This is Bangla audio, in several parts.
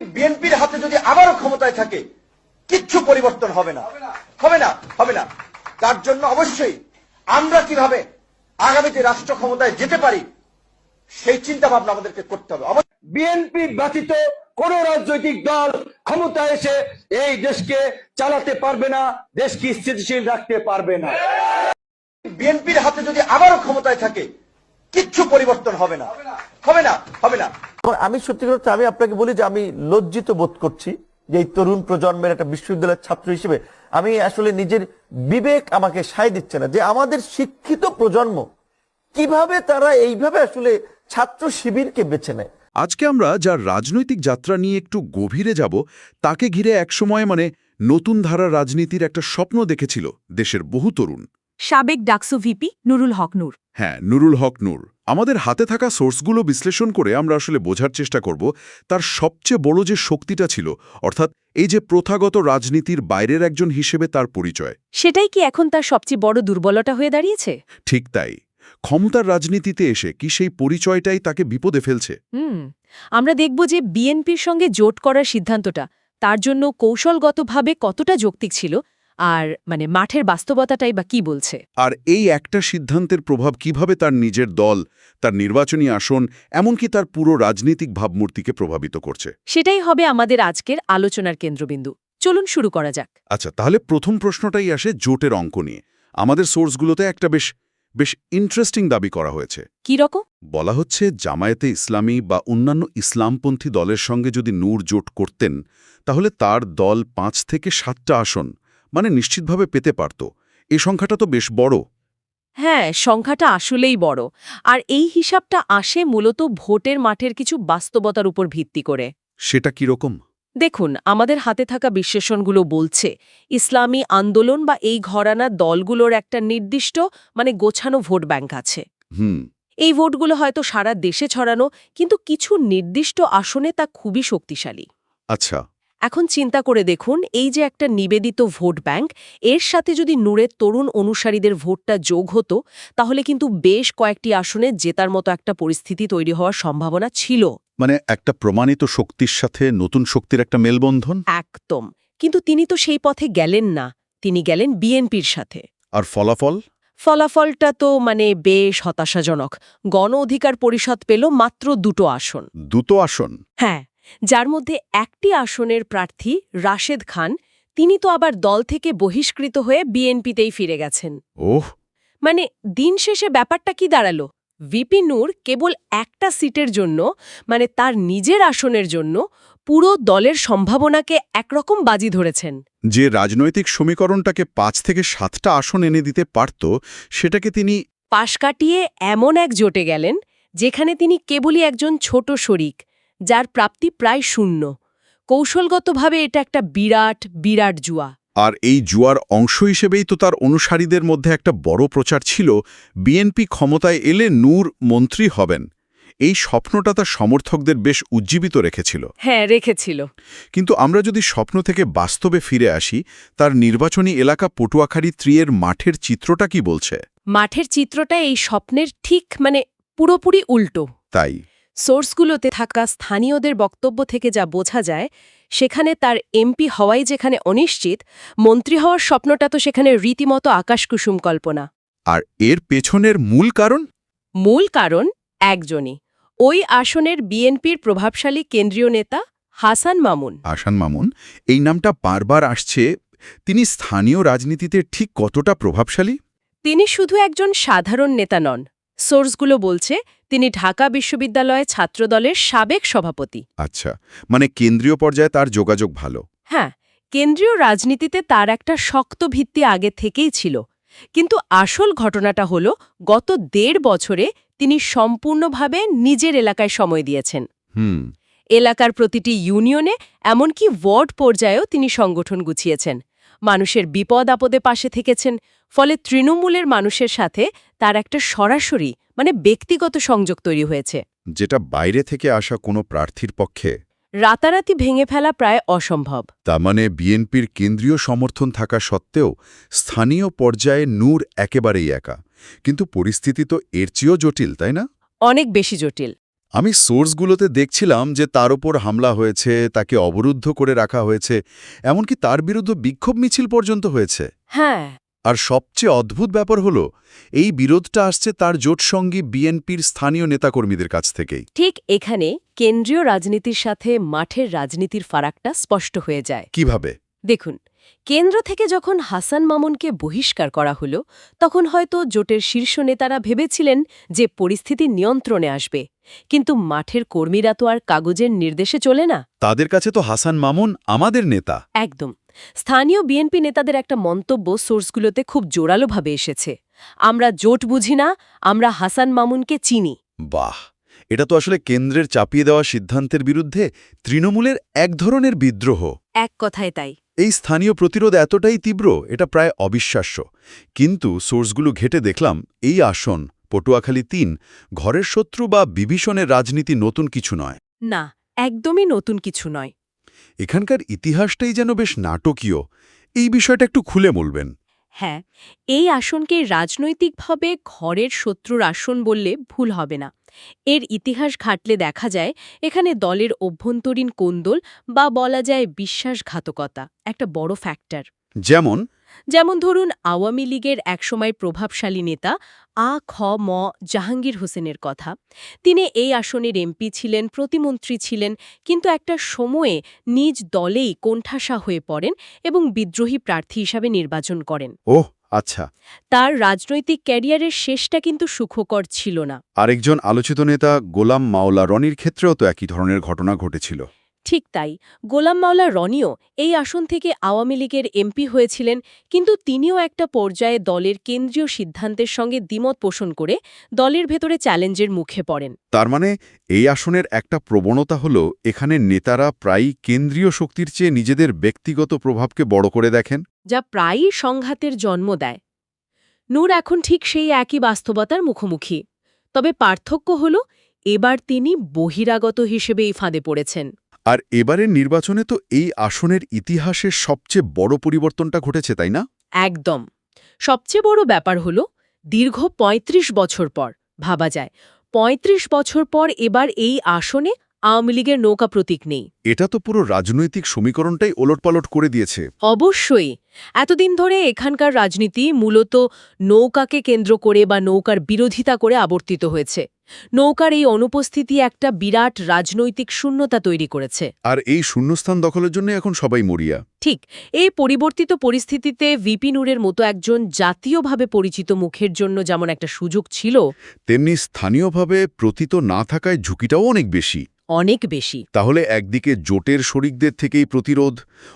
বিএনপির হাতে যদি আবারও ক্ষমতায় থাকে কিচ্ছু পরিবর্তন হবে না। হবে না হবে না। তার জন্য অবশ্যই আমরা কীভাবে আগামীতে রাষ্ট্র ক্ষমতায় যেতে পারি সেই চিন্তা ভাবনা আমাদেরকে করতে হবে। বিএনপি ব্যতীত কোন রাজনৈতিক দল ক্ষমতা এসে এই দেশকে চালাতে পারবে না দেশকে স্থিতিশীল রাখতে পারবে না। বিএনপির হাতে যদি আবারও ক্ষমতায় থাকে কিচ্ছু পরিবর্তন হবে না হবে না হবে না। এখন আমি সত্যি কথা আমি আপনাকে বলি যে আমি লজ্জিত বোধ করছি যে এই তরুণ প্রজন্মের একটা বিশ্ববিদ্যালয়ের ছাত্র হিসেবে আমি আসলে নিজের বিবেক আমাকে সায় দিচ্ছে না যে আমাদের শিক্ষিত প্রজন্ম কীভাবে তারা এইভাবে আসলে ছাত্র শিবিরকে বেছে নেয়। আজকে আমরা যার রাজনৈতিক যাত্রা নিয়ে একটু গভীরে যাব, তাকে ঘিরে একসময় মানে নতুন ধারা রাজনীতির একটা স্বপ্ন দেখেছিল দেশের বহু তরুণ। সাবেক ডাকসু ভিপি নুরুল হক নূর। হ্যাঁ নুরুল হক নূর। আমাদের হাতে থাকা সোর্সগুলো বিশ্লেষণ করে আমরা আসলে বোঝার চেষ্টা করব তার সবচেয়ে বড় যে শক্তিটা ছিল অর্থাৎ এই যে প্রথাগত রাজনীতির বাইরের একজন হিসেবে তার পরিচয়। সেটাই কি এখন তার সবচেয়ে বড় দুর্বলতা হয়ে দাঁড়িয়েছে? ঠিক তাই। ক্ষমতার রাজনীতিতে এসে কি সেই পরিচয়টাই তাকে বিপদে ফেলছে? হুম আমরা দেখব যে বিএনপির সঙ্গে জোট করার সিদ্ধান্তটা তার জন্য কৌশলগতভাবে কতটা যৌক্তিক ছিল আর মানে মাঠের বাস্তবতাটাই বা কি বলছে? আর এই একটা সিদ্ধান্তের প্রভাব কীভাবে তার নিজের দল তার নির্বাচনী আসন এমনকি তার পুরো রাজনৈতিক ভাবমূর্তিকে প্রভাবিত করছে? সেটাই হবে আমাদের আজকের আলোচনার কেন্দ্রবিন্দু। চলুন শুরু করা যাক। আচ্ছা তাহলে প্রথম প্রশ্নটাই আসে জোটের অঙ্ক নিয়ে। আমাদের সোর্সগুলোতে একটা বেশ বেশ ইন্টারেস্টিং দাবি করা হয়েছে। কি রকম? বলা হচ্ছে জামায়াতে ইসলামী বা অন্যান্য ইসলামপন্থী দলের সঙ্গে যদি নূর জোট করতেন তাহলে তার দল পাঁচ থেকে সাতটা আসন মানে নিশ্চিতভাবে পেতে পারত। এই সংখ্যাটা তো বেশ বড়। হ্যাঁ সংখ্যাটা আসলেই বড়। আর এই হিসাবটা আসে মূলত ভোটের মাঠের কিছু বাস্তবতার উপর ভিত্তি করে। সেটা কীরকম দেখুন আমাদের হাতে থাকা বিশ্লেষণগুলো বলছে ইসলামী আন্দোলন বা এই ঘরানা দলগুলোর একটা নির্দিষ্ট মানে গোছানো ভোট ব্যাংক আছে। হুম। এই ভোটগুলো হয়তো সারা দেশে ছড়ানো কিন্তু কিছু নির্দিষ্ট আসনে তা খুবই শক্তিশালী। আচ্ছা। এখন চিন্তা করে দেখুন এই যে একটা নিবেদিত ভোট ব্যাংক এর সাথে যদি নূরের তরুণ অনুসারীদের ভোটটা যোগ হতো তাহলে কিন্তু বেশ কয়েকটি আসনে জেতার মতো একটা পরিস্থিতি তৈরি হওয়ার সম্ভাবনা ছিল। মানে একটা প্রমাণিত শক্তির সাথে নতুন শক্তির একটা মেলবন্ধন? একদম। কিন্তু তিনি তো সেই পথে গেলেন না তিনি গেলেন বিএনপির সাথে। আর ফলাফল? ফলাফলটা তো মানে বেশ হতাশাজনক। গণ অধিকার পরিষদ পেল মাত্র দুটো আসন। দুটো আসন? হ্যাঁ। যার মধ্যে একটি আসনের প্রার্থী রাশেদ খান তিনি তো আবার দল থেকে বহিষ্কৃত হয়ে বিএনপিতেই ফিরে গেছেন। ওহ। মানে দিন শেষে ব্যাপারটা কি দাঁড়াল? ভিপি নূর কেবল একটা সিটের জন্য মানে তার নিজের আসনের জন্য পুরো দলের সম্ভাবনাকে একরকম বাজি ধরেছেন। যে রাজনৈতিক সমীকরণটাকে পাঁচ থেকে সাতটা আসন এনে দিতে পারত সেটাকে তিনি পাশ কাটিয়ে এমন এক জোটে গেলেন যেখানে তিনি কেবলই একজন ছোট শরিক যার প্রাপ্তি প্রায় শূন্য। কৌশলগতভাবে এটা একটা বিরাট বিরাট জুয়া। আর এই জুয়ার অংশ হিসেবেই তো তার অনুসারীদের মধ্যে একটা বড় প্রচার ছিল বিএনপি ক্ষমতায় এলে নূর মন্ত্রী হবেন। এই স্বপ্নটা তার সমর্থকদের বেশ উজ্জীবিত রেখেছিল। হ্যাঁ রেখেছিল। কিন্তু আমরা যদি স্বপ্ন থেকে বাস্তবে ফিরে আসি তার নির্বাচনী এলাকা পটুয়াখালী ত্রিয়ের মাঠের চিত্রটা কি বলছে? মাঠের চিত্রটা এই স্বপ্নের ঠিক মানে পুরোপুরি উল্টো। তাই। সোর্সগুলোতে থাকা স্থানীয়দের বক্তব্য থেকে যা বোঝা যায় সেখানে তার এমপি হওয়াই যেখানে অনিশ্চিত মন্ত্রী হওয়ার স্বপ্নটা তো সেখানে রীতিমতো আকাশকুসুম কল্পনা। আর এর পেছনের মূল কারণ? মূল কারণ একজনই ওই আসনের বিএনপির প্রভাবশালী কেন্দ্রীয় নেতা হাসান মামুন। হাসান মামুন এই নামটা বারবার আসছে তিনি স্থানীয় রাজনীতিতে ঠিক কতটা প্রভাবশালী? তিনি শুধু একজন সাধারণ নেতা নন সোর্সগুলো বলছে তিনি ঢাকা বিশ্ববিদ্যালয়ে ছাত্রদলের সাবেক সভাপতি। আচ্ছা মানে কেন্দ্রীয় পর্যায়ে তার যোগাযোগ ভালো? হ্যাঁ কেন্দ্রীয় রাজনীতিতে তার একটা শক্ত ভিত্তি আগে থেকেই ছিল। কিন্তু আসল ঘটনাটা হল গত দেড় বছরে তিনি সম্পূর্ণভাবে নিজের এলাকায় সময় দিয়েছেন। হুম। এলাকার প্রতিটি ইউনিয়নে এমনকি ওয়ার্ড পর্যায়েও তিনি সংগঠন গুছিয়েছেন। মানুষের বিপদ আপদে পাশে থেকেছেন ফলে তৃণমূলের মানুষের সাথে তার একটা সরাসরি মানে ব্যক্তিগত সংযোগ তৈরি হয়েছে। যেটা বাইরে থেকে আসা কোনো প্রার্থীর পক্ষে রাতারাতি ভেঙে ফেলা প্রায় অসম্ভব। তা মানে বিএনপির কেন্দ্রীয় সমর্থন থাকা সত্ত্বেও স্থানীয় পর্যায়ে নূর একেবারেই একা। কিন্তু পরিস্থিতি তো এর চেয়েও জটিল তাই না? অনেক বেশি জটিল। আমি সোর্সগুলোতে দেখছিলাম যে তার ওপর হামলা হয়েছে তাকে অবরুদ্ধ করে রাখা হয়েছে এমনকি তার বিরুদ্ধে বিক্ষোভ মিছিল পর্যন্ত হয়েছে। হ্যাঁ। আর সবচেয়ে অদ্ভুত ব্যাপার হলো এই বিরোধটা আসছে তার জোটসঙ্গী বিএনপির স্থানীয় নেতাকর্মীদের কাছ থেকেই। ঠিক এখানে কেন্দ্রীয় রাজনীতির সাথে মাঠের রাজনীতির ফারাকটা স্পষ্ট হয়ে যায়। কীভাবে? দেখুন কেন্দ্র থেকে যখন হাসান মামুনকে বহিষ্কার করা হলো তখন হয়তো জোটের শীর্ষ নেতারা ভেবেছিলেন যে পরিস্থিতি নিয়ন্ত্রণে আসবে। কিন্তু মাঠের কর্মীরা তো আর কাগজের নির্দেশে চলে না। তাদের কাছে তো হাসান মামুন আমাদের নেতা। একদম। স্থানীয় বিএনপি নেতাদের একটা মন্তব্য সোর্সগুলোতে খুব জোরালোভাবে এসেছে। আমরা জোট বুঝি না আমরা হাসান মামুনকে চিনি। বাহ! এটা তো আসলে কেন্দ্রের চাপিয়ে দেওয়া সিদ্ধান্তের বিরুদ্ধে তৃণমূলের এক ধরনের বিদ্রোহ। এক কথায় তাই। এই স্থানীয় প্রতিরোধ এতটাই তীব্র এটা প্রায় অবিশ্বাস্য। কিন্তু সোর্সগুলো ঘেটে দেখলাম এই আসন পটুয়াখালী তিন ঘরের শত্রু বা বিভীষণের রাজনীতি নতুন কিছু নয়। না একদমই নতুন কিছু নয়। এখানকার ইতিহাসটাই যেন বেশ নাটকীয়। এই বিষয়টা একটু খুলে বলবেন। হ্যাঁ এই আসনকে রাজনৈতিকভাবে ঘরের শত্রুর আসন বললে ভুল হবে না। এর ইতিহাস ঘাটলে দেখা যায় এখানে দলের অভ্যন্তরীণ কোন্দল বা বলা যায় বিশ্বাসঘাতকতা একটা বড় ফ্যাক্টর। যেমন যেমন ধরুন আওয়ামী লীগের একসময় প্রভাবশালী নেতা আ খ ম জাহাঙ্গীর হোসেনের কথা। তিনি এই আসনের এমপি ছিলেন প্রতিমন্ত্রী ছিলেন কিন্তু একটা সময়ে নিজ দলেই কোণঠাসা হয়ে পড়েন এবং বিদ্রোহী প্রার্থী হিসাবে নির্বাচন করেন। ওহ আচ্ছা। তার রাজনৈতিক ক্যারিয়ারের শেষটা কিন্তু সুখকর ছিল না। আরেকজন আলোচিত নেতা গোলাম মাওলা রনির ক্ষেত্রেও তো একই ধরনের ঘটনা ঘটেছিল। ঠিক তাই। গোলাম মাওলা রনিও এই আসন থেকে আওয়ামী লীগের এমপি হয়েছিলেন কিন্তু তিনিও একটা পর্যায়ে দলের কেন্দ্রীয় সিদ্ধান্তের সঙ্গে দ্বিমত পোষণ করে দলের ভেতরে চ্যালেঞ্জের মুখে পড়েন। তার মানে এই আসনের একটা প্রবণতা হল এখানে নেতারা প্রায়ই কেন্দ্রীয় শক্তির চেয়ে নিজেদের ব্যক্তিগত প্রভাবকে বড় করে দেখেন। যা প্রায়ই সংঘাতের জন্ম দেয়। নূর এখন ঠিক সেই একই বাস্তবতার মুখোমুখি। তবে পার্থক্য হল এবার তিনি বহিরাগত হিসেবে এই ফাঁদে পড়েছেন। আর এবারের নির্বাচনে তো এই আসনের ইতিহাসের সবচেয়ে বড় পরিবর্তনটা ঘটেছে তাই না? একদম। সবচেয়ে বড় ব্যাপার হল দীর্ঘ ৩৫ বছর পর ভাবা যায়। ৩৫ বছর পর এবার এই আসনে আওয়ামী লীগের নৌকা প্রতীক নেই। এটা তো পুরো রাজনৈতিক সমীকরণটাই ওলটপালট করে দিয়েছে। অবশ্যই। এতদিন ধরে এখানকার রাজনীতি মূলত নৌকাকে কেন্দ্র করে বা নৌকার বিরোধিতা করে আবর্তিত হয়েছে। নৌকার এই অনুপস্থিতি একটা বিরাট রাজনৈতিক শূন্যতা তৈরি করেছে। আর এই শূন্যস্থান দখলের জন্য এখন সবাই মরিয়া। ঠিক এই পরিবর্তিত পরিস্থিতিতে ভিপি নূরের মতো একজন জাতীয়ভাবে পরিচিত মুখের জন্য যেমন একটা সুযোগ ছিল তেমনি স্থানীয়ভাবে প্রতীত না থাকায় ঝুঁকিটাও অনেক বেশি। অনেক বেশি। তাহলে একদিকে জোটের শরিকদের থেকেই প্রতিরোধ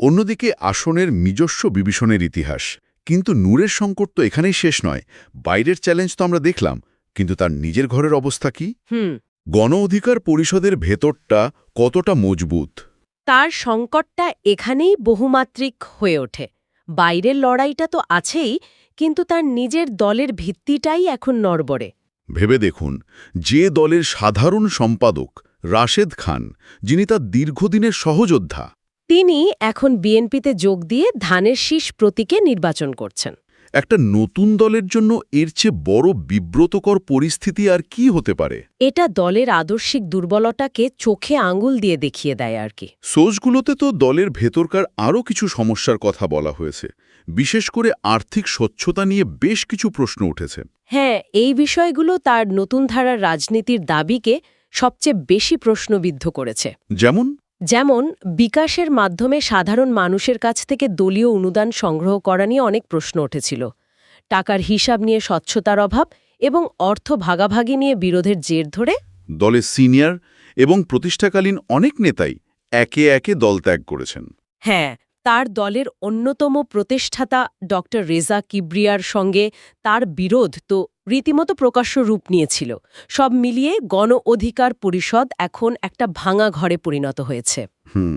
অন্যদিকে আসনের নিজস্ব বিভীষণের ইতিহাস। কিন্তু নূরের সংকট তো এখানেই শেষ নয় বাইরের চ্যালেঞ্জ তো আমরা দেখলাম। কিন্তু তার নিজের ঘরের অবস্থা কি? হুম। গণ অধিকার পরিষদের ভেতরটা কতটা মজবুত? তার সংকটটা এখানেই বহুমাত্রিক হয়ে ওঠে। বাইরের লড়াইটা তো আছেই কিন্তু তার নিজের দলের ভিত্তিটাই এখন নড়বড়ে। ভেবে দেখুন যে দলের সাধারণ সম্পাদক রাশেদ খান যিনি তার দীর্ঘদিনের সহযোদ্ধা। তিনি এখন বিএনপিতে যোগ দিয়ে ধানের শীষ প্রতীকে নির্বাচন করছেন। একটা নতুন দলের জন্য এর চেয়ে বড় বিব্রতকর পরিস্থিতি আর কি হতে পারে? এটা দলের আদর্শিক দুর্বলতাকে চোখে আঙুল দিয়ে দেখিয়ে দেয় আর কি। সোজগুলোতে তো দলের ভেতরকার আরও কিছু সমস্যার কথা বলা হয়েছে। বিশেষ করে আর্থিক স্বচ্ছতা নিয়ে বেশ কিছু প্রশ্ন উঠেছে। হ্যাঁ এই বিষয়গুলো তার নতুন ধারার রাজনীতির দাবিকে সবচেয়ে বেশি প্রশ্নবিদ্ধ করেছে। যেমন? যেমন বিকাশের মাধ্যমে সাধারণ মানুষের কাছ থেকে দলীয় অনুদান সংগ্রহ করা নিয়ে অনেক প্রশ্ন উঠেছিল। টাকার হিসাব নিয়ে স্বচ্ছতার অভাব এবং অর্থ ভাগাভাগি নিয়ে বিরোধের জের ধরে দলের সিনিয়র এবং প্রতিষ্ঠাকালীন অনেক নেতাই একে একে দল ত্যাগ করেছেন। হ্যাঁ তার দলের অন্যতম প্রতিষ্ঠাতা ড রেজা কিবরিয়ার সঙ্গে তার বিরোধ তো রীতিমতো প্রকাশ্য রূপ নিয়েছিল। সব মিলিয়ে গণ অধিকার পরিষদ এখন একটা ভাঙা ঘরে পরিণত হয়েছে। হুম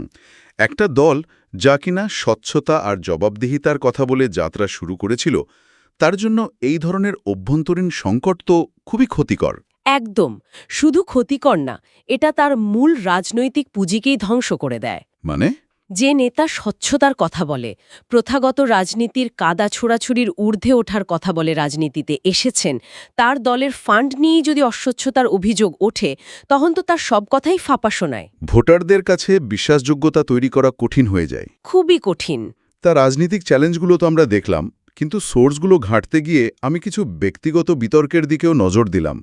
একটা দল যা কিনা স্বচ্ছতা আর জবাবদিহিতার কথা বলে যাত্রা শুরু করেছিল তার জন্য এই ধরনের অভ্যন্তরীণ সংকট তো খুবই ক্ষতিকর। একদম শুধু ক্ষতিকর না এটা তার মূল রাজনৈতিক পুঁজিকেই ধ্বংস করে দেয়। মানে? যে নেতা স্বচ্ছতার কথা বলে প্রথাগত রাজনীতির কাদা ছোড়াছুরির ঊর্ধ্বে ওঠার কথা বলে রাজনীতিতে এসেছেন তার দলের ফান্ড নিয়েই যদি অস্বচ্ছতার অভিযোগ ওঠে তখন তো তার সব কথাই ফাঁপা শোনায়। ভোটারদের কাছে বিশ্বাসযোগ্যতা তৈরি করা কঠিন হয়ে যায়। খুবই কঠিন। তা রাজনীতিক চ্যালেঞ্জগুলো তো আমরা দেখলাম কিন্তু সোর্সগুলো ঘাঁটতে গিয়ে আমি কিছু ব্যক্তিগত বিতর্কের দিকেও নজর দিলাম।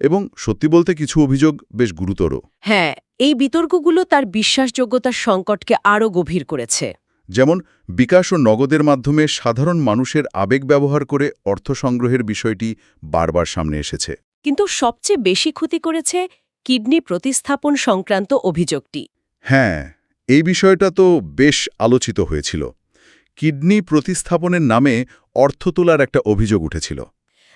এবং সত্যি বলতে কিছু অভিযোগ বেশ গুরুতর। হ্যাঁ এই বিতর্কগুলো তার বিশ্বাসযোগ্যতার সংকটকে আরও গভীর করেছে। যেমন বিকাশ ও নগদের মাধ্যমে সাধারণ মানুষের আবেগ ব্যবহার করে অর্থ সংগ্রহের বিষয়টি বারবার সামনে এসেছে। কিন্তু সবচেয়ে বেশি ক্ষতি করেছে কিডনি প্রতিস্থাপন সংক্রান্ত অভিযোগটি। হ্যাঁ এই বিষয়টা তো বেশ আলোচিত হয়েছিল। কিডনি প্রতিস্থাপনের নামে অর্থ তোলার একটা অভিযোগ উঠেছিল।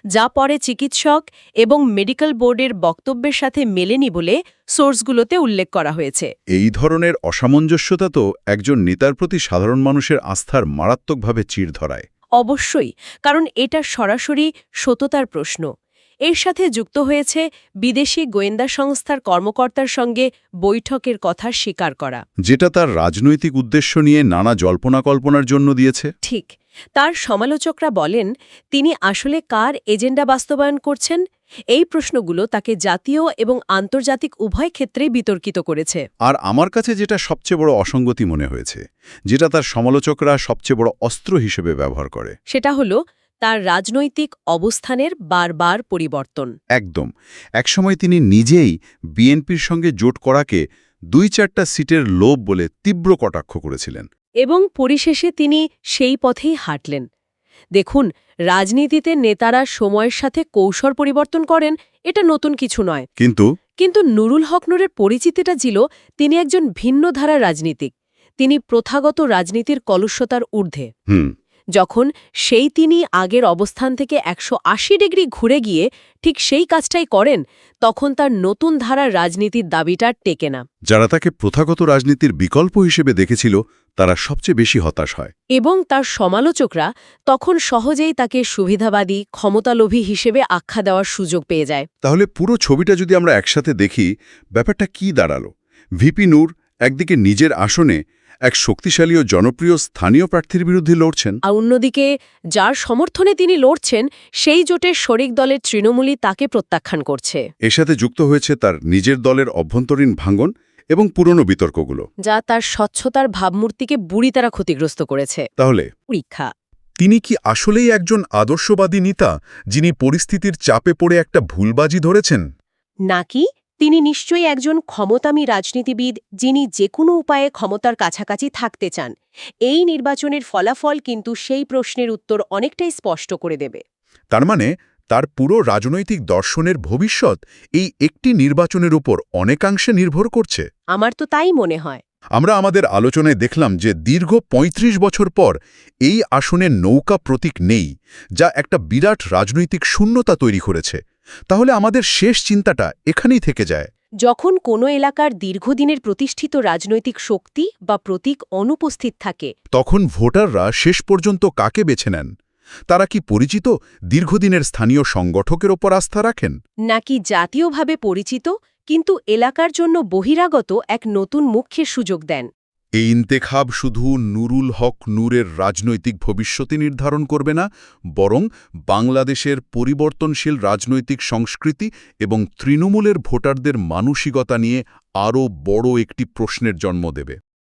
যা পরে চিকিৎসক এবং মেডিকেল বোর্ডের বক্তব্যের সাথে মেলেনি বলে সোর্সগুলোতে উল্লেখ করা হয়েছে। এই ধরনের অসামঞ্জস্যতা তো একজন নেতার প্রতি সাধারণ মানুষের আস্থার মারাত্মকভাবে চির ধরায়। অবশ্যই কারণ এটা সরাসরি সততার প্রশ্ন। এর সাথে যুক্ত হয়েছে বিদেশি গোয়েন্দা সংস্থার কর্মকর্তার সঙ্গে বৈঠকের কথা স্বীকার করা। যেটা তার রাজনৈতিক উদ্দেশ্য নিয়ে নানা জল্পনা কল্পনার জন্য দিয়েছে। ঠিক তার সমালোচকরা বলেন তিনি আসলে কার এজেন্ডা বাস্তবায়ন করছেন? এই প্রশ্নগুলো তাকে জাতীয় এবং আন্তর্জাতিক উভয় ক্ষেত্রেই বিতর্কিত করেছে। আর আমার কাছে যেটা সবচেয়ে বড় অসঙ্গতি মনে হয়েছে যেটা তার সমালোচকরা সবচেয়ে বড় অস্ত্র হিসেবে ব্যবহার করে। সেটা হলো তার রাজনৈতিক অবস্থানের বারবার পরিবর্তন। একদম। একসময় তিনি নিজেই বিএনপির সঙ্গে জোট করাকে দুই চারটা সিটের লোভ বলে তীব্র কটাক্ষ করেছিলেন। এবং পরিশেষে তিনি সেই পথেই হাঁটলেন। দেখুন রাজনীতিতে নেতারা সময়ের সাথে কৌশল পরিবর্তন করেন এটা নতুন কিছু নয়। কিন্তু? কিন্তু নুরুল হক নুরের পরিচিতিটা ছিল তিনি একজন ভিন্ন ধারার রাজনীতিক। তিনি প্রথাগত রাজনীতির কলুষ্যতার ঊর্ধ্বে। যখন সেই তিনি আগের অবস্থান থেকে একশো আশি ডিগ্রি ঘুরে গিয়ে ঠিক সেই কাজটাই করেন তখন তার নতুন ধারার রাজনীতির দাবিটা টেকে না। যারা তাকে প্রথাগত রাজনীতির বিকল্প হিসেবে দেখেছিল তারা সবচেয়ে বেশি হতাশ হয়। এবং তার সমালোচকরা তখন সহজেই তাকে সুবিধাবাদী ক্ষমতালোভী হিসেবে আখ্যা দেওয়ার সুযোগ পেয়ে যায়। তাহলে পুরো ছবিটা যদি আমরা একসাথে দেখি ব্যাপারটা কি দাঁড়াল? ভিপি নূর একদিকে নিজের আসনে এক শক্তিশালী ও জনপ্রিয় স্থানীয় প্রার্থীর বিরুদ্ধে লড়ছেন। আর অন্যদিকে যার সমর্থনে তিনি লড়ছেন সেই জোটের শরিক দলের তৃণমূলই তাকে প্রত্যাখ্যান করছে। এর সাথে যুক্ত হয়েছে তার নিজের দলের অভ্যন্তরীণ ভাঙ্গন এবং পুরনো বিতর্কগুলো। যা তার স্বচ্ছতার ভাবমূর্তিকে বুড়ি তারা ক্ষতিগ্রস্ত করেছে। তাহলে? পরীক্ষা। তিনি কি আসলেই একজন আদর্শবাদী নেতা যিনি পরিস্থিতির চাপে পড়ে একটা ভুলবাজি ধরেছেন? নাকি? তিনি নিশ্চয়ই একজন ক্ষমতামী রাজনীতিবিদ যিনি যে কোনো উপায়ে ক্ষমতার কাছাকাছি থাকতে চান। এই নির্বাচনের ফলাফল কিন্তু সেই প্রশ্নের উত্তর অনেকটাই স্পষ্ট করে দেবে। তার মানে তার পুরো রাজনৈতিক দর্শনের ভবিষ্যৎ এই একটি নির্বাচনের উপর অনেকাংশে নির্ভর করছে। আমার তো তাই মনে হয়। আমরা আমাদের আলোচনায় দেখলাম যে দীর্ঘ ৩৫ বছর পর এই আসনে নৌকা প্রতীক নেই যা একটা বিরাট রাজনৈতিক শূন্যতা তৈরি করেছে। তাহলে আমাদের শেষ চিন্তাটা এখানেই থেকে যায়। যখন কোনো এলাকার দীর্ঘদিনের প্রতিষ্ঠিত রাজনৈতিক শক্তি বা প্রতীক অনুপস্থিত থাকে তখন ভোটাররা শেষ পর্যন্ত কাকে বেছে নেন? তারা কি পরিচিত দীর্ঘদিনের স্থানীয় সংগঠকের ওপর আস্থা রাখেন? নাকি জাতীয়ভাবে পরিচিত কিন্তু এলাকার জন্য বহিরাগত এক নতুন মুখ্যের সুযোগ দেন? এই ইন্তেখাব শুধু নুরুল হক নূরের রাজনৈতিক ভবিষ্যতে নির্ধারণ করবে না, বরং বাংলাদেশের পরিবর্তনশীল রাজনৈতিক সংস্কৃতি এবং তৃণমূলের ভোটারদের মানসিকতা নিয়ে আরও বড় একটি প্রশ্নের জন্ম দেবে।